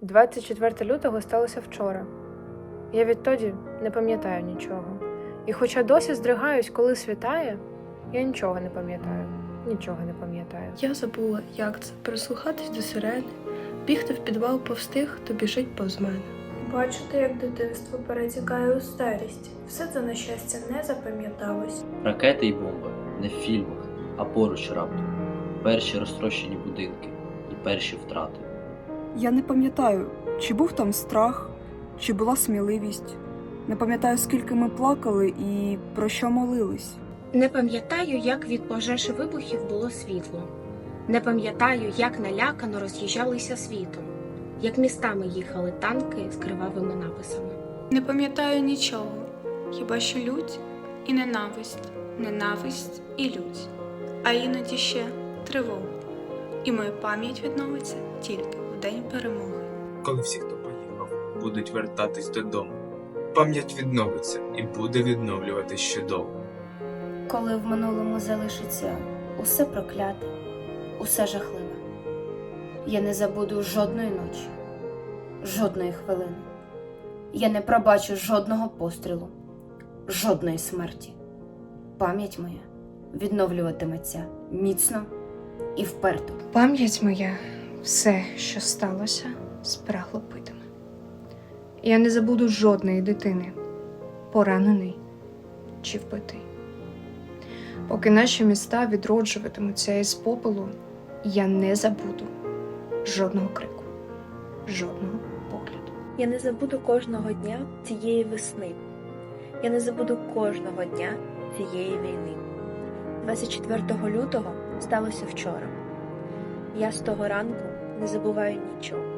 24 лютого сталося вчора. Я відтоді не пам'ятаю нічого. І хоча досі здригаюсь, коли світає, я нічого не пам'ятаю. Нічого не пам'ятаю. Я забула, як це прислухатись до сирени, бігти в підвал повз тих, хто біжить повз мене. Бачити, як дитинство перетікає у старість. Все це, на щастя, не запам'яталось. Ракети й бомби не в фільмах, а поруч раптом. Перші розтрощені будинки і перші втрати. Я не пам'ятаю, чи був там страх, чи була сміливість. Не пам'ятаю, скільки ми плакали і про що молились. Не пам'ятаю, як від пожежі вибухів було світло. Не пам'ятаю, як налякано роз'їжджалися світом, як містами їхали танки з кривавими написами. Не пам'ятаю нічого, хіба що лють і ненависть, ненависть і лють, а іноді ще тривогу. І моя пам'ять відновиться тільки день перемоги. коли всі, хто поїхав, будуть вертатись додому. Пам'ять відновиться і буде відновлюватись ще довго. коли в минулому залишиться усе прокляте, усе жахливе. Я не забуду жодної ночі, жодної хвилини. Я не пробачу жодного пострілу, жодної смерті. Пам'ять моя відновлюватиметься міцно і вперто. Пам'ять моя, все, що сталося, спрагло питиме. Я не забуду жодної дитини, поранений чи вбитий. Поки наші міста відроджуватимуться із попелу, я не забуду жодного крику, жодного погляду. Я не забуду кожного дня цієї весни. Я не забуду кожного дня цієї війни. 24 лютого сталося вчора. Я з того ранку не забуваю нічого.